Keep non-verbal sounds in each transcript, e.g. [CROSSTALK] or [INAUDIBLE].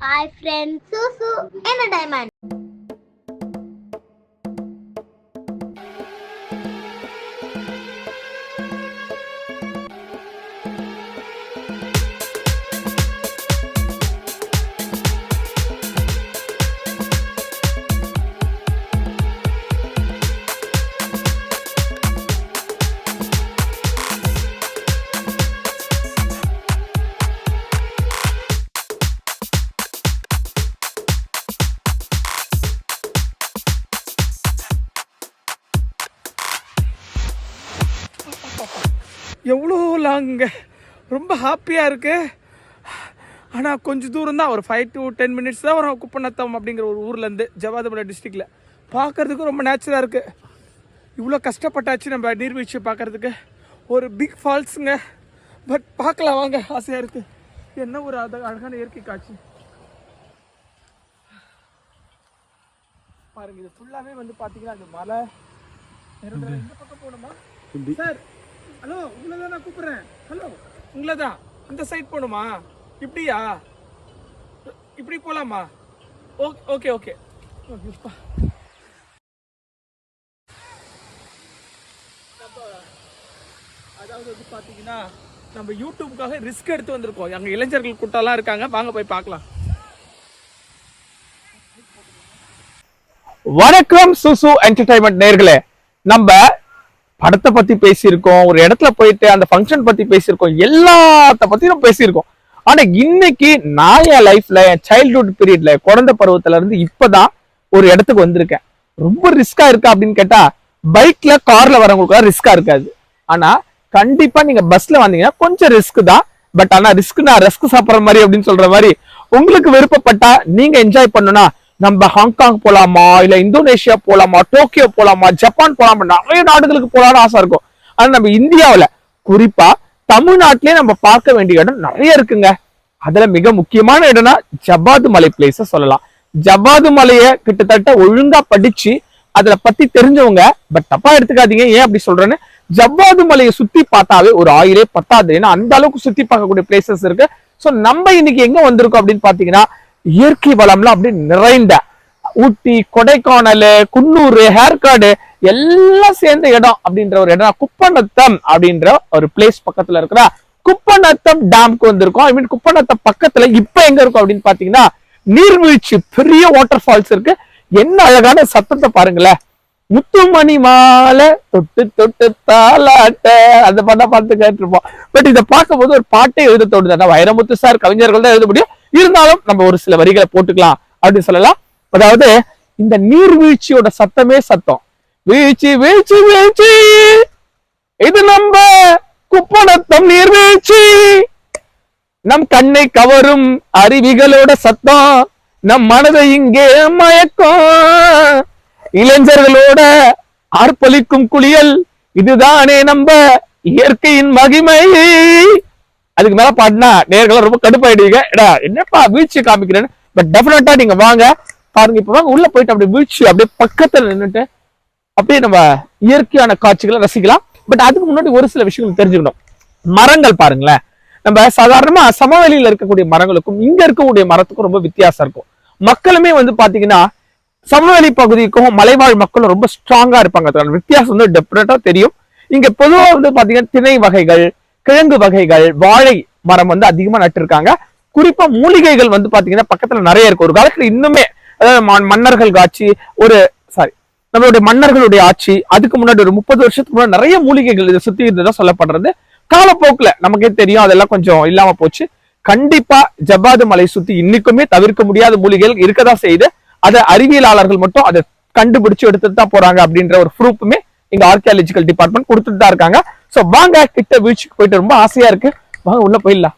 Hi friends சூசு entertainment எவ்வளோ லாங்குங்க ரொம்ப ஹாப்பியாக இருக்கு. ஆனால் கொஞ்சம் தூரம் தான். ஒரு ஃபைவ் டு டென் மினிட்ஸ் தான் வரும் குப்பநத்தம் அப்படிங்கிற ஒரு ஊர்லேருந்து ஜவாதமலை டிஸ்ட்ரிக்டில் பார்க்கறதுக்கு ரொம்ப நேச்சுரலாக இருக்குது இவ்வளோ கஷ்டப்பட்டாச்சு நம்ம நீர்வீழ்ச்சியை பார்க்கறதுக்கு. ஒரு பிக் ஃபால்ஸுங்க பட் பார்க்கலாம் வாங்க ஆசையாக இருக்குது என்ன ஒரு அத அழகான இயற்கை காட்சி. பாருங்க இது ஃபுல்லாகவே வந்து பார்த்தீங்கன்னா அது மலை. இந்த பக்கம் போகணுமா? சார் ஹலோ உங்களை தான் நான் கூப்பிடுறேன். ஹலோ உங்களை தான். இந்த சைட் போகணுமா? இப்படியா? இப்படி போகலாமா ஓகே ஓகே ஓகே ஓகேப்பா. அதாவது வந்து பார்த்தீங்கன்னா நம்ம யூடியூப்காக ரிஸ்க் எடுத்து வந்திருக்கோம். அங்கே இளைஞர்கள் கூட்டம்லாம் இருக்காங்க. வாங்க போய் பார்க்கலாம். வணக்கம் சுசு என்டர்டைன்மெண்ட் நேர்களே. நம்ம படத்தை பத்தி பேசியிருக்கோம் ஒரு இடத்துல போயிட்டு அந்த ஃபங்க்ஷன் பத்தி பேசியிருக்கோம் எல்லாத்த பத்தி நம்ம பேசியிருக்கோம். ஆனா இன்னைக்கு நான் என் லைஃப்ல என் சைல்ட்ஹுட் பீரியட்ல குழந்தை பருவத்துல இருந்து இப்பதான் ஒரு இடத்துக்கு வந்திருக்கேன். ரொம்ப ரிஸ்கா இருக்கா அப்படின்னு கேட்டா பைக்ல கார்ல வரவங்களுக்கு ரிஸ்கா இருக்காது. ஆனா கண்டிப்பா நீங்க பஸ்ல வந்தீங்கன்னா கொஞ்சம் ரிஸ்க் தான். பட் ஆனா ரிஸ்க் நான் ரிஸ்க் சாப்பிடுற மாதிரி அப்படின்னு சொல்ற மாதிரி உங்களுக்கு விருப்பப்பட்டா நீங்க என்ஜாய் பண்ணுனா நம்ம ஹாங்காங் போலாமா இல்ல இந்தோனேஷியா போலாமா டோக்கியோ போலாமா ஜப்பான் போலாமா நிறைய நாடுகளுக்கு போலான்னு ஆசை இருக்கும். ஆனா நம்ம இந்தியாவுல குறிப்பா தமிழ்நாட்டிலே நம்ம பார்க்க வேண்டிய இடம் நிறைய இருக்குங்க. அதுல மிக முக்கியமான இடம்னா ஜபாது மலை பிளேஸ சொல்லலாம். ஜபாது மலைய கிட்டத்தட்ட ஒழுங்கா படிச்சு அதுல பத்தி தெரிஞ்சவங்க பட் தப்பா எடுத்துக்காதீங்க. ஏன் அப்படி சொல்றேன்னு? ஜவ்வாது மலையை சுத்தி பார்த்தாவே ஒரு ஆயிலே பத்தாது. ஏன்னா அந்த அளவுக்கு சுத்தி பார்க்கக்கூடிய பிளேசஸ் இருக்கு. ஸோ நம்ம இன்னைக்கு எங்க வந்திருக்கோம் அப்படின்னு பாத்தீங்கன்னா இயற்கை வளம்லாம் அப்படி நிறைந்த ஊட்டி கொடைக்கானல் குன்னூர் ஏற்காடு எல்லாம் சேர்ந்த இடம் அப்படின்ற ஒரு இடம் குப்பநத்தம் அப்படின்ற ஒரு பிளேஸ் பக்கத்துல இருக்கிற குப்பநத்தம் டேம்க்கு வந்திருக்கோம். ஐ மீன் குப்பநத்தம் பக்கத்துல இப்ப எங்க இருக்கும் அப்படின்னு பாத்தீங்கன்னா நீர்வீழ்ச்சி பெரிய வாட்டர் ஃபால்ஸ் இருக்கு. என்ன அழகான சத்தத்தை பாருங்களேன். முத்துமணி மாலை தொட்டு தொட்டு தாலாட்ட. அந்த பாட்டா பார்த்து கேட்டிருப்போம். பட் இதை பார்க்கும்போது ஒரு பாட்டை எழுத தோணுது வைரமுத்து சார் கவிஞர்கள் தான் எழுத முடியும். இருந்தாலும் நம்ம ஒரு சில வரிகளை போட்டுக்கலாம் அப்படின்னு சொல்லலாம். அதாவது இந்த நீர்வீழ்ச்சியோட சத்தமே சத்தம். வீழ்ச்சி வீழ்ச்சி வீழ்ச்சி. இது நம்ம குப்பநத்தம் நீர்வீழ்ச்சி. நம் கண்ணை கவரும் அருவிகளோட சத்தம். நம் மனதை இங்கே மயக்கம். இளைஞர்களோட ஆர்ப்பளிக்கும் குளியல். இதுதானே நம்ம இயற்கையின் மகிமை. அதுக்கு மேல பாடினா நேர்களை ரொம்ப கடுப்பாயிடுவீங்க. எடா என்னப்பா வீழ்ச்சி காமிக்கிறேன்னு? பட் டெஃபினட்டா நீங்க வாங்க. பாருங்க இப்ப வாங்க. உள்ள போயிட்டு அப்படியே வீழ்ச்சி அப்படியே பக்கத்துல நின்றுட்டு அப்படியே நம்ம இயற்கையான காட்சிகளை ரசிக்கலாம். பட் அதுக்கு முன்னாடி ஒரு சில விஷயங்கள் தெரிஞ்சுக்கணும். மரங்கள் பாருங்களேன். நம்ம சாதாரணமா சமவெளியில இருக்கக்கூடிய மரங்களுக்கும் இங்க இருக்கக்கூடிய மரத்துக்கும் ரொம்ப வித்தியாசம் இருக்கும். மக்களுமே வந்து பாத்தீங்கன்னா சமவெளி பகுதிக்கும் மலைவாழ் மக்களும் ரொம்ப ஸ்ட்ராங்கா இருப்பாங்க. அதுக்கான வித்தியாசம் வந்து டெஃபினட்டா தெரியும். இங்க பொதுவா வந்து பாத்தீங்கன்னா திணை வகைகள் கிழங்கு வகைகள் வாழை மரம் வந்து அதிகமா நட்டிருக்காங்க. குறிப்பா மூலிகைகள் வந்து பாத்தீங்கன்னா பக்கத்துல நிறைய இருக்கு. ஒரு காலத்துல இன்னுமே அதாவது மன்னர்கள் ஆட்சி ஒரு சாரி நம்மளுடைய மன்னர்களுடைய ஆட்சி அதுக்கு முன்னாடி ஒரு முப்பது வருஷத்துக்கு முன்னாடி நிறைய மூலிகைகள் இதை சுத்தி இருந்ததா சொல்லப்படுறது. காலப்போக்குல நமக்கே தெரியும் அதெல்லாம் கொஞ்சம் இல்லாம போச்சு. கண்டிப்பா ஜபாது மலை சுத்தி இன்னைக்குமே தவிர்க்க முடியாத மூலிகைகள் இருக்கதான் செய்யுது அதை அறிவியலாளர்கள் மட்டும் அதை கண்டுபிடிச்சு எடுத்துட்டு தான் போறாங்க அப்படின்ற ஒரு ப்ரூஃபுமே இங்க ஆர்கியாலஜிக்கல் டிபார்ட்மெண்ட் கொடுத்துட்டு தான் இருக்காங்க. ஸோ வாங்க கிட்ட பீச்சுக்கு போயிட்டு ரொம்ப ஆசையா இருக்கு. வாங்க உள்ள போயிடலாம்.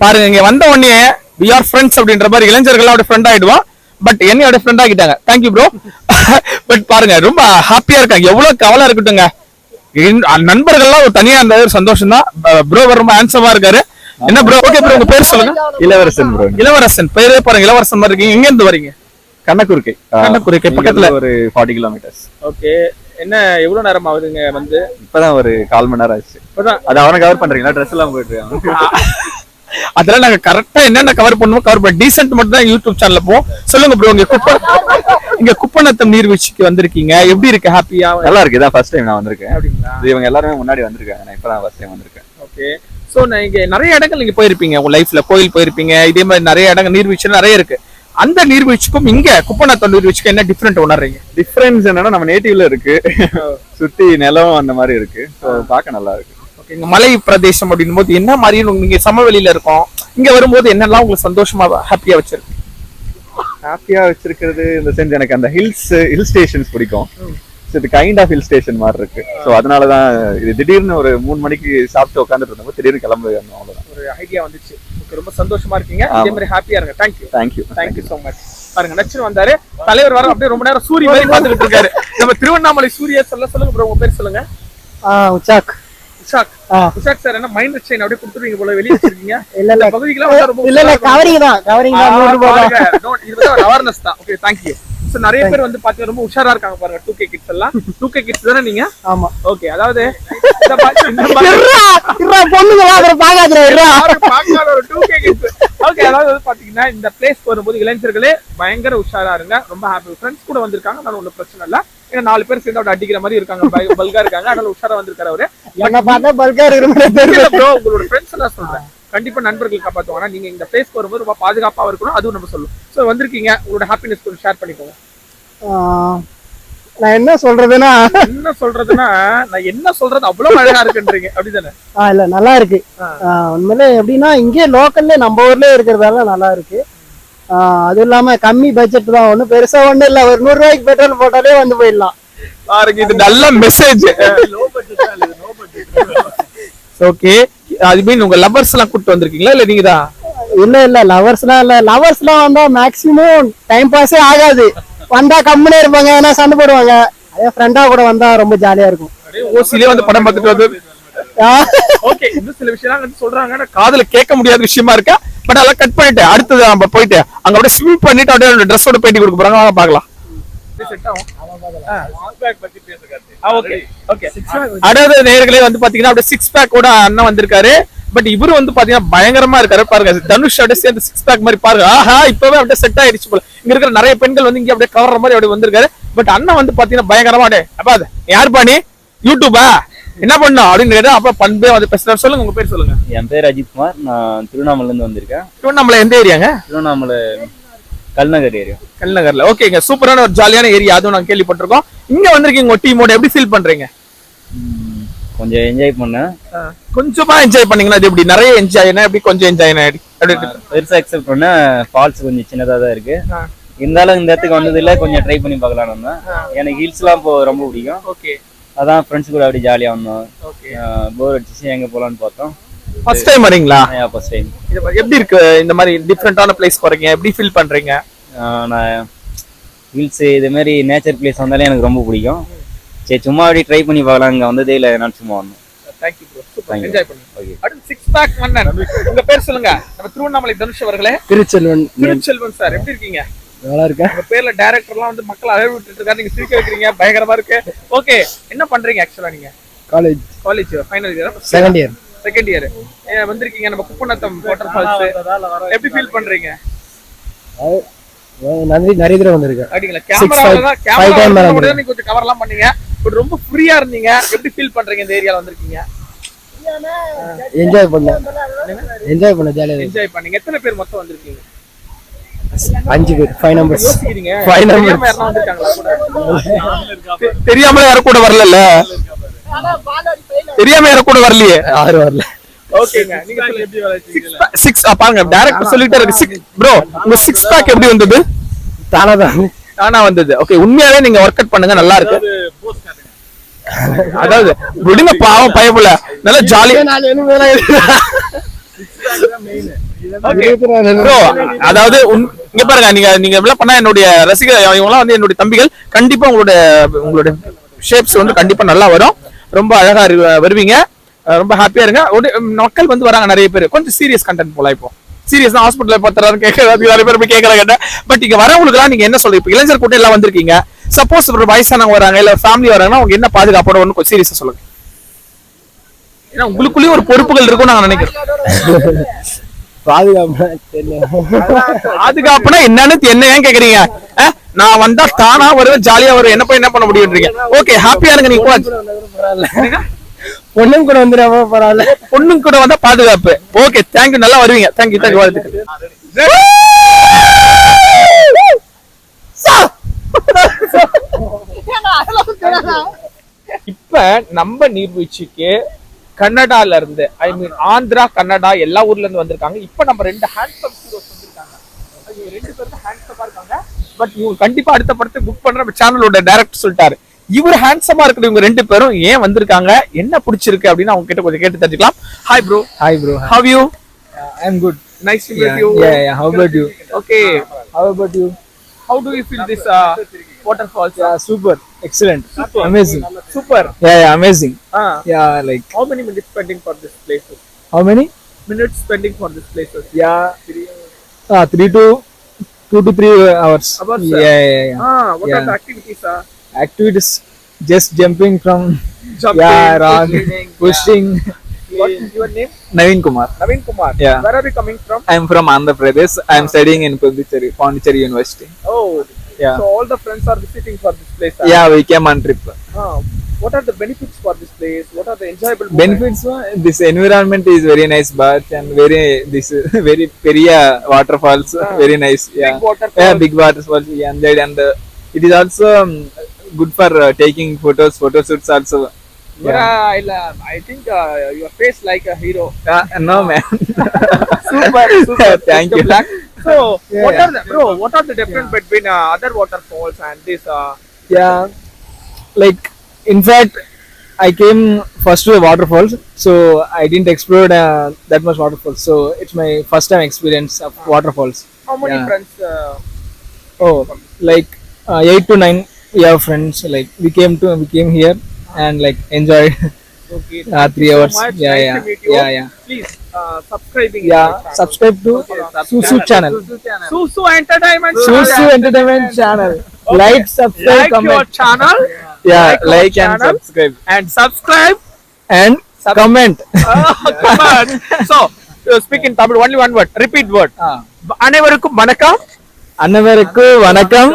பாருங்க இங்க வந்த உடனே வி ஆர் ஃப்ரெண்ட்ஸ் அப்படின்ற மாதிரி இளைஞர்களோட ஃப்ரெண்ட் ஆயிடுவோம். பட் என்னையோட ஃப்ரெண்ட் ஆகிட்டாங்க தேங்க்யூ ப்ரோ பட் பாருங்க ரொம்ப ஹாப்பியா இருக்காங்க. எவ்வளவு கவலை இருக்கட்டுங்க நண்பர்கள்லாம் ஒரு தனியா இருந்த ஒரு சந்தோஷம் தான் ப்ரோ ரொம்ப ஹேண்ட்ஸமா இருக்காரு. என்ன ப்ரோ ஓகே ப்ரோ உங்க பேர் சொல்லுங்க. இளவரசன் ப்ரோ இளவரசன். பேரே பாருங்க இளவரசன் மாதிரி இருக்கீங்க. எங்க இருந்து வரீங்க? கண்ணக்குறுக்கை. கண்ணக்குறுக்கை பக்கத்துல. ஒரு ஃபார்ட்டி கிலோமீட்டர்ஸ் ஓகே என்ன எவ்வளவு நேரம் ஆகுதுங்க வந்து? இப்பதான் ஒரு கால் மணி நேரம் ஆச்சு. இப்பதான். அது அவனை கவர் பண்றீங்களா? ட்ரெஸ் எல்லாம் போயிட்டு அதெல்லாம் நாங்க கரெக்டா என்னென்ன கவர் பண்ணுவோம் கவர் பண்ண டீசென்ட் மட்டும் தான் யூடியூப் சேனல்ல போவோம் சொல்லுங்க ப்ரோ இங்க குப்ப இங்க குப்பநத்தம் நீர்வீழ்ச்சிக்கு வந்திருக்கீங்க. எப்படி இருக்கு? ஹாப்பியா நல்லா இருக்கு. இதான் ஃபர்ஸ்ட் டைம் நான் வந்திருக்கேன். அப்படிங்களா? இவங்க எல்லாருமே முன்னாடி வந்திருக்காங்க. நான் இப்பதான் ஃபர்ஸ்ட் டைம் வந்திருக்கேன். ஓகே சோ நீங்க நிறைய இடங்கள் நீங்க போயிருப்பீங்க. உங்க லைஃப்ல கோயில் போயிருப்பீங்க. இதே மாதிரி நிறைய இடங்கள் நீர்வீழ்ச்சி நிறைய இருக்கு. அந்த நீர்வீழ்ச்சிக்கும் இங்க குப்பநத்தம் நீர்வீழ்ச்சிக்கும் என்ன டிஃபரெண்ட் உணர்றீங்க? டிஃபரன்ஸ் என்னன்னா நம்ம நேட்டிவ்ல இருக்கு. சுத்தி நிலம் அந்த மாதிரி இருக்கு. ஸோ பார்க்க நல்லா இருக்கு. ஓகே இங்க மலை பிரதேசம் அப்படின்னும் போது என்ன மாதிரி நீங்க சமவெளியில இருக்கோம்? இங்க வரும்போது என்னெல்லாம் உங்களுக்கு சந்தோஷமா ஹாப்பியா வச்சிருக்கு? ஹாப்பியா வச்சிருக்கிறது இந்த சென்ஸ் எனக்கு அந்த ஹில்ஸ் ஹில் ஸ்டேஷன்ஸ் பிடிக்கும். இது கைண்ட் ஆஃப் ஹில் ஸ்டேஷன் மாதிரி இருக்கு. ஸோ அதனாலதான் இது திடீர்னு ஒரு மூணு மணிக்கு சாப்பிட்டு உட்காந்துட்டு இருந்தப்போ திடீர்னு கிளம்பு அவ்வளவுதான். ஒரு ஐடியா வந்துச்சு. ரொம்ப சந்தோஷமா இருக்கீங்க. இதே மாதிரி ஹாப்பியா இருங்க. Thank you thank you thank you so much பாருங்க நச்சு வந்தாரு. தலைவர் வர அப்படியே ரொம்ப நேரம் சூரிய மாதிரி பாத்துக்கிட்டு இருக்காரு. நம்ம திருவண்ணாமலை சூரிய சொல்ல சொல்லுங்க ப்ரோ உங்க பேர் சொல்லுங்க. ஆ உச்சாக். உஷாக். உஷாக் சார் என்ன மைண்ட் செயின் அப்படியே கொடுத்துருவீங்க போல வெளிய [LAUGHS] வச்சிருக்கீங்க? இல்ல இல்ல. பகுதிக்கெல்லாம் இல்ல இல்ல. கவரிங் தான் கவரிங் தான். நூறு ரூபாய் தான். இது வந்து awareness தான். ஓகே தேங்க்யூ சோ நிறைய பேர் வந்து பாத்தீங்கன்னா ரொம்ப உஷாரா இருக்காங்க பாருங்க டூ கே கிட்ஸ் எல்லாம். டூ கே கிட்ஸ் தானே நீங்க? ஆமா. ஓகே அதாவது இந்த பா- இந்த மாதிரி இருடா, இருடா, பொண்ணுங்களா அப்புறம் பாக்காதுடா இருடா யாரும் பார்க்காத ஒரு 2K kids. Okay, அதாவது வந்து பாத்தீங்கன்னா இந்த பிளேஸ் வரும்போது இளைஞர்களே பயங்கர உஷாரா இருங்க. ரொம்ப ஹாப்பி ஃப்ரெண்ட்ஸ் கூட வந்திருக்காங்க அதனால ஒன்றும் பிரச்சனை இல்ல. ஏன்னா நாலு பேர் சேர்ந்து அப்படி அடிக்கிற மாதிரி இருக்காங்க. பல்கா இருக்காங்க. அதனால உஷாரா வந்திருக்காரு அவரு. [LAUGHS] என்ன பார்த்தா பல்கா இருக்கிற மாதிரி உங்களோட ஃப்ரெண்ட்ஸ் எல்லாம் சொல்றேன். கண்டிப்பா நண்பர்கள் காப்பாத்துவாங்க. ஆனா நீங்க இந்த பிளேஸ்க்கு வரும்போது ரொம்ப பாதுகாப்பா இருக்கணும் அதுவும் நம்ம சொல்லும். சோ வந்திருக்கீங்க. உங்களோட ஹாப்பினஸ் கொஞ்சம் ஷேர் பண்ணிக்கோங்க. நான் என்ன சொல்றதுன்னா என்ன சொல்றதுன்னா நான் என்ன சொல்றது அவ்வளவு அழகா இருக்குன்றீங்க. அப்படிதானே? ஆ இல்ல நல்லா இருக்கு. உண்மையிலே எப்படின்னா இங்கே லோக்கல்ல நம்ம ஊர்லயே இருக்கிறதால நல்லா இருக்கு. அதுவும் இல்லாம கம்மி பட்ஜெட் தான். ஒண்ணும் பெருசா ஒண்ணும் இல்ல. ஒரு நூறு ரூபாய்க்கு பெட்ரோல் போட்டாலே வந்து போயிடலாம். பாருங்க இது நல்ல மெசேஜ் [LAUGHS] ஓகே அது மீன் உங்க லவர்ஸ் எல்லாம் கூட்டு வந்திருக்கீங்களா இல்ல நீங்க தான் இல்ல இல்ல லவர்ஸ்லாம் இல்ல. லவர்ஸ்லாம் வந்தா மேக்ஸிமம் டைம் பாஸே ஆகாது. வந்தா கம்முனே இருப்பாங்க ஏன்னா சண்டை போடுவாங்க. அதே ஃப்ரெண்டா கூட வந்தா ரொம்ப ஜாலியா இருக்கும். ஓசிலே வந்து படம் பார்த்துட்டு வந்து ஓகே இன்னும் சில விஷயம் வந்து சொல்றாங்க. ஆனா காதுல கேட்க முடியாத விஷயமா இருக்கா? பட் அதெல்லாம் கட் பண்ணிட்டு அடுத்தது நம்ம போயிட்டு அங்க அப்படியே ஸ்விம் பண்ணிட்டு அப்படியே ட்ரெஸ்ஸோட பேட்டி கொடுக்க போறாங்க. வாங்க பார்க்கலாம். அதாவது நேர்களே வந்து பாத்தீங்கன்னா அப்படியே சிக்ஸ் பேக் கூட அண்ணன் வந்திருக்காரு. பட் இவரு வந்து பாத்தீங்கன்னா பயங்கரமா இருக்காரு. பாருங்க தனுஷ் அப்படியே சேர்ந்து சிக்ஸ் பேக் மாதிரி பாருங்க. ஆஹா இப்பவே அப்படியே செட் ஆயிடுச்சு போல. இங்க இருக்கிற நிறைய பெண்கள் வந்து இங்க அப்படியே கவர்ற மாதிரி அப்படியே வந்திருக்காரு. பட் அண்ணன் வந்து பாத்தீங்கன்னா பயங்கரமா அப்படியே அப்பா யார் பாணி யூடியூபா என்ன பண்ணும் அப்படின்னு கேட்டா அப்ப பண்பே வந்து பேசுறாரு. சொல்லுங்க உங்க பேர் சொல்லுங்க. என் பேர் அஜித் குமார். நான் திருவண்ணாமலையிலேருந்து வந்திருக்கேன். திருவண்ணாமலை எந்த ஏரியாங்க? திருவண்ணாமலை கல்நகர் ஏரியா. கல்நகர்ல. ஓகேங்க சூப்பரான ஒரு ஜாலியான ஏரியா அதுவும் நாங்க கேள்விப்பட்டிருக்கோம். இங்க வந்திருக்கீங்க உங்க டீமோட எப்படி ஃபீல் பண்றீங்க? கொஞ்சம் என்ஜாய் பண்ணேன் கொஞ்சமா என்ஜாய் பண்ணீங்கன்னா அது எப்படி? நிறைய என்ஜாய் எப்படி கொஞ்சம் என்ஜாய் அப்படி பெருசா எக்ஸெப்ட் பண்ண. ஃபால்ஸ் கொஞ்சம் சின்னதா தான் இருக்கு. இருந்தாலும் இந்த இடத்துக்கு வந்ததுல கொஞ்சம் ட்ரை பண்ணி பார்க்கலாம் நம்ம எனக்கு ஹில்ஸ்லாம் இப்போ ரொம்ப பிடிக்கும். ஓகே. அதான் ஃப்ரெண்ட்ஸ் கூட அப்படி ஜாலியாக வந்தோம். ஓகே. போர் அடிச்சு எங்க போலான்னு பார்த்தோம். ஃபர்ஸ்ட் டைம் வரீங்களா? ஃபர்ஸ்ட் டைம் இது எப்படி இருக்கு? இந்த மாதிரி டிஃப்ரெண்டான பிளேஸ் போறீங்க. எப்படி ஃபீல் பண்றீங்க? நான் ஹில்ஸ் இது மாதிரி நேச்சர் பிளேஸ் வந்தாலே எனக்கு ரொம்ப பிடிக்கும். சரி சும்மா அப்படி ட்ரை பண்ணி பார்க்கலாம். இங்கே வந்ததே இல்லை நான் சும்மா வந்தோம் thank you bro super. Enjoy பண்ணுங்க அடுத்து சிக்ஸ் பேக் மன்னன் உங்க பேர் சொல்லுங்க. நம்ம திருவண்ணாமலை தனுஷ் அவர்களே. திருச்செல்வன். திருச்செல்வன் சார் எப்படி இருக்கீங்க? நல்லா இருக்கேன். உங்க பேர்ல டைரக்டர்லாம் வந்து மக்கள் அழகு விட்டுட்டு இருக்காரு. நீங்க சிரிக்க வைக்கிறீங்க பயங்கரமா இருக்கு. ஓகே என்ன பண்றீங்க ஆக்சுவலா நீங்க? College college final year second year second year வந்திருக்கீங்க நம்ம குப்பநத்தம் வாட்டர் ஃபால்ஸ் எப்படி ஃபீல் பண்றீங்க? நன்றி நிறைய தடவை வந்திருக்கேன் அப்படிங்களா கேமரா நீங்க கொஞ்சம் கவர்லாம் பண்ணீங்க. பட் ரொம்ப ஃப்ரீயா இருந்தீங்க. எப்படி ஃபீல் பண்றீங்க இந்த ஏரியால வந்திருக்கீங்க? என்ஜாய் பண்ணேன் என்ஜாய் பண்ண ஜாலியா என்ஜாய் பண்ணீங்க. எத்தனை பேர் மொத்தம் வந்திருக்கீங்க? அஞ்சு பேர் ஃபைவ் நம்பர்ஸ் கூட? தெ- தெரியாமல யாரும் கூட வரல தெரியாம யாரும் கூட வரலையே? யாரும் வரல. ஓகேங்க. நீங்க சொல்லுங்க. சிக்ஸ் பாருங்க டைரக்டர் சொல்லிட்டே இருக்கு. சிக்ஸ் ப்ரோ உங்க சிக்ஸ் பேக் எப்படி வந்தது? தானா தான் தானா வந்தது. ஓகே உண்மையாவே நீங்க ஒர்க் அவுட் பண்ணுங்க நல்லா இருக்கு. அதாவது விடுங்க பாவம் பயப்புல நல்லா ஜாலியா அதாவது இங்க பாருங்க நீங்க நீங்க எவ்வளவு பண்ணா என்னுடைய ரசிகர் இவங்க வந்து என்னுடைய தம்பிகள் கண்டிப்பா உங்களோட உங்களோட ஷேப்ஸ் வந்து கண்டிப்பா நல்லா வரும். ரொம்ப அழகா வருவீங்க. ரொம்ப ஹாப்பியா இருங்க. மக்கள் வந்து வராங்க நிறைய பேர். கொஞ்சம் சீரியஸ் கண்டென்ட் போல இப்போ. சீரியஸ் தான் ஹாஸ்பிட்டல் பத்திராரு கேட்கறது நிறைய பேர் போய் கேட்கறாங்க பட் இங்க வரவங்களுக்கு நீங்க என்ன சொல்றீங்க? இளைஞர் கூட்டம் எல்லாம் வந்திருக்கீங்க. சப்போஸ் ஒரு வயசானவங்க வராங்க இல்ல ஃபேமிலி வராங்கன்னா அவங்க என்ன பாதுகாப்போட ஒன்று கொஞ்சம் சொல்லுங்க. ஏன்னா உங்களுக்குள்ளேயும் ஒரு பொறுப்புகள் இருக்கும் நாங்க நினைக்கிறோம் பாதுகாப்பு பாதுகாப்புனா என்னன்னு என்ன ஏன் கேக்குறீங்க? அஹ், நான் வந்தா தானா வருவேன் ஜாலியா வருவேன் என்ன போய் என்ன பண்ண முடியும்ன்றீங்க ஓகே ஹாப்பியா இருங்க நீங்க கூட பொண்ணும் கூட வந்துடாம பரவாயில்ல பொண்ணுங்க கூட வந்தா பாதுகாப்பு. ஓகே தேங்க்யூ நல்லா வருவீங்க. தேங்க்யூ தேங்க்யூ வாழ்த்துக்கள். இப்ப நம்ம நீர்வீழ்ச்சிக்கு கன்னடால இருந்து ஐ மீன் ஆந்திரா கன்னடா எல்லா ஊர்ல இருந்து வந்திருக்காங்க. இப்ப நம்ம ரெண்டு ஹேண்ட்ஸம் ஹீரோஸ் வந்திருக்காங்க. ரெண்டு பேரும் ஹேண்ட்ஸமா இருக்காங்க. பட் இவங்க கண்டிப்பா அடுத்த படத்தை புக் பண்ற சேனலோட டைரக்டர் சொல்லிட்டாரு. இவர் ஹேண்ட்ஸமா இருக்கிற இவங்க ரெண்டு பேரும் ஏன் வந்திருக்காங்க? என்ன பிடிச்சிருக்கு அப்படின்னு அவங்க கிட்ட கொஞ்சம் கேட்டு தெரிஞ்சுக்கலாம். Hi bro Hi bro. How you I'm good. Nice to meet you yeah, yeah. How about you? Okay how do you feel this uh. Yeah, super, excellent, super. amazing, super. Yeah, yeah, amazing. Ah. Yeah, like how many minutes spending for this place? How many minutes spending for this place? Yeah, three, uh, three to two to three hours. hours yeah, yeah, yeah. Ah, what yeah. are the activities? Uh? Activities, just jumping from jumping, yeah, running, pushing. Yeah. What is your name? Naveen Kumar. Naveen Kumar. Yeah. Where are you coming from? I am from Andhra Pradesh. I am ah. studying in Pondicherry, Pondicherry University. Yeah. so all the friends are visiting for this place ah? Yeah, we came on trip. ah what are the benefits for this place what are the enjoyable? Benefits, uh, this environment is very nice, but and very this [LAUGHS] very Peria waterfalls, Ah. very nice. Yeah. big waterfall Yeah, big waterfalls we enjoyed, and uh, it is also um, good for uh, taking photos, photo shoots also. yeah. I, I think uh, your face like a hero Uh, no, man. [LAUGHS] super super [LAUGHS] Thank Mr. you. Black. So Yeah, what yeah. are the bro what are the difference between uh, other waterfalls and this uh, yeah, like in fact, I came first to the waterfalls, so I didn't explore uh, that much waterfalls. So it's my first time experience of waterfalls. how many Yeah. friends uh, Oh, like uh, eight to nine we have friends. Like we came to we came here and like enjoyed okay [LAUGHS] uh, three so hours. much. Yeah, Nice yeah, to meet you. yeah, yeah. please uh, subscribing Yeah, in my channel. subscribe to Susu channel. Susu Entertainment Susu channel. Entertainment channel. Okay. Like, subscribe, like your comment. channel Yeah, like our like and channel. subscribe and subscribe and comment. Ah, come on. so uh, speak in Tamil only one word repeat word Ah. அனைவருக்கும் வணக்கம் அனைவருக்கு வணக்கம்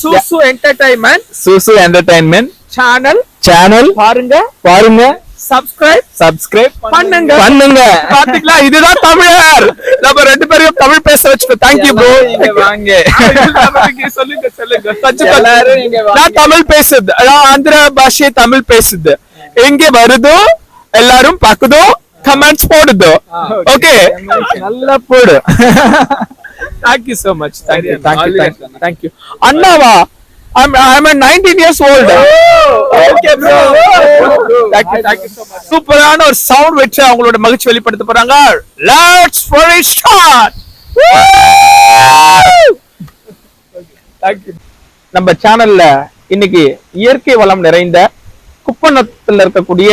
Susu entertainment Susu entertainment channel channel பாருங்க பாருங்க subscribe subscribe பண்ணுங்க. பண்ணுங்க. பாத்தீங்களா இதுதான் தமிழர். நம்ம ரெண்டு பேரும் தமிழ் பேச வச்சுக்கோ. தேங்க்யூ ப்ரோ வாங்க. சொல்லுங்க சொல்லுங்க. நான் தமிழ் பேசுது. ஆந்திர பாஷೆ தமிழ் பேசுது. எங்க வருதோ எல்லாரும் பாக்குதோ கமெண்ட்ஸ் போடுதோ. ஓகே. நல்லா [LAUGHS] போடு. Thank you so much thank you thank you thank you அண்ணாவா I'm I'm a 19 years old. Okay bro. Thank you thank you so much. சூப்பரான ஒரு சவுண்ட் வச்சு அவங்களோட மகிழ்ச்சி வெளிப்படுத்த போறாங்க. Let's for. Thank you. நம்ம சேனல்ல இன்னைக்கு இயற்கை வளம் நிறைந்த குப்பநத்துல இருக்கக்கூடிய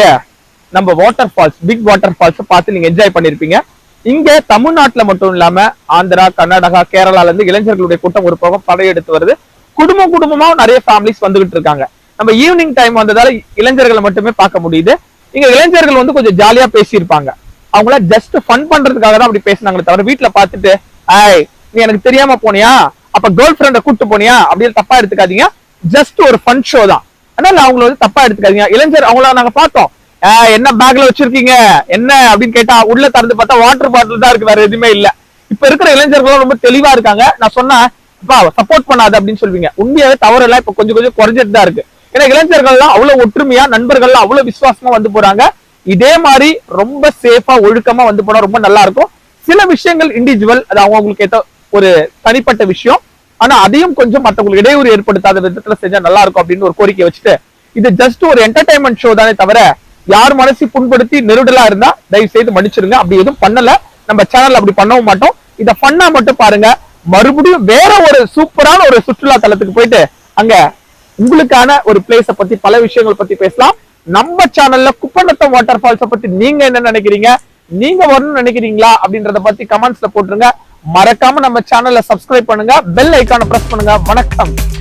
நம்ம water falls big water falls பார்த்து நீங்க என்ஜாய் பண்ணிருப்பீங்க இங்க தமிழ்நாட்டுல மட்டும் இல்லாம ஆந்திரா கர்நாடகா கேரளால இருந்து இளைஞர்களுடைய கூட்டம் ஒரு பக்கம் படையெடுத்து வருது குடும்பம் குடும்பமா நிறைய ஃபேமிலிஸ் வந்துகிட்டு இருக்காங்க. நம்ம ஈவினிங் டைம் வந்ததால இளைஞர்களை மட்டுமே பார்க்க முடியுது. இங்க இளைஞர்கள் வந்து கொஞ்சம் ஜாலியா பேசியிருப்பாங்க. அவங்கள ஜஸ்ட் ஃபன் பண்றதுக்காக தான் அப்படி பேசினாங்களே தவிர வீட்டுல பாத்துட்டு ஐய் நீ எனக்கு தெரியாம போனியா? அப்ப கேர்ள் ஃப்ரெண்ட கூட்டு போனியா? அப்படின்னு தப்பா எடுத்துக்காதீங்க. ஜஸ்ட் ஒரு ஃபன் ஷோ தான். அதனால அவங்கள வந்து தப்பா எடுத்துக்காதீங்க. இளைஞர் அவங்கள நாங்க பார்த்தோம். "ஆஹ், என்ன பேக்ல வச்சிருக்கீங்க? என்ன? அப்படின்னு கேட்டா உள்ள திறந்து பார்த்தா வாட்டர் பாட்டில் தான் இருக்கு வேற எதுவுமே இல்ல. இப்ப இருக்கிற இளைஞர்களும் ரொம்ப தெளிவா இருக்காங்க. நான் சொன்னா சப்போர்ட் பண்ணாது அப்படின்னு சொல்வீங்க. உண்மையாவே தவறு எல்லாம் இப்ப கொஞ்சம் கொஞ்சம் குறைஞ்சிட்டு தான் இருக்கு. ஏன்னா இளைஞர்கள்லாம் அவ்வளவு ஒற்றுமையா நண்பர்கள்லாம் அவ்வளவு விசுவாசமா வந்து போறாங்க. இதே மாதிரி ரொம்ப சேஃபா ஒழுக்கமா வந்து போனா ரொம்ப நல்லா இருக்கும். சில விஷயங்கள் இண்டிவிஜுவல் அது அவங்களுக்கு ஏற்ற ஒரு தனிப்பட்ட விஷயம். ஆனா அதையும் கொஞ்சம் மத்தவங்களுக்கு இடையூறு ஏற்படுத்தாத விதத்துல செஞ்சா நல்லா இருக்கும் அப்படின்னு ஒரு கோரிக்கை வச்சுட்டு இது ஜஸ்ட் ஒரு என்டர்டைன்மெண்ட் ஷோ தானே தவிர யார் மனசை புண்படுத்தி நெருடலா இருந்தா தயவு செய்து மன்னிச்சிருங்க. அப்படி எதுவும் பண்ணல. நம்ம சேனல் அப்படி பண்ணவும் மாட்டோம். இதை பண்ணா மட்டும் பாருங்க. மறுபடியும் வேற ஒரு சூப்பரான ஒரு சுற்றுலா தலத்துக்கு போயிட்டு அங்க உங்களுக்கான ஒரு பிளேஸ பத்தி பல விஷயங்கள் பத்தி பேசலாம். நம்ம சேனல்ல குப்பநத்தம் வாட்டர் ஃபால்ஸ பத்தி நீங்க என்ன நினைக்கிறீங்க? நீங்க வரணும்னு நினைக்கிறீங்களா? அப்படின்றத பத்தி கமெண்ட்ஸ்ல போட்டுருங்க. மறக்காம நம்ம சேனலை சப்ஸ்கிரைப் பண்ணுங்க. பெல் ஐக்கான பிரஸ் பண்ணுங்க. வணக்கம்.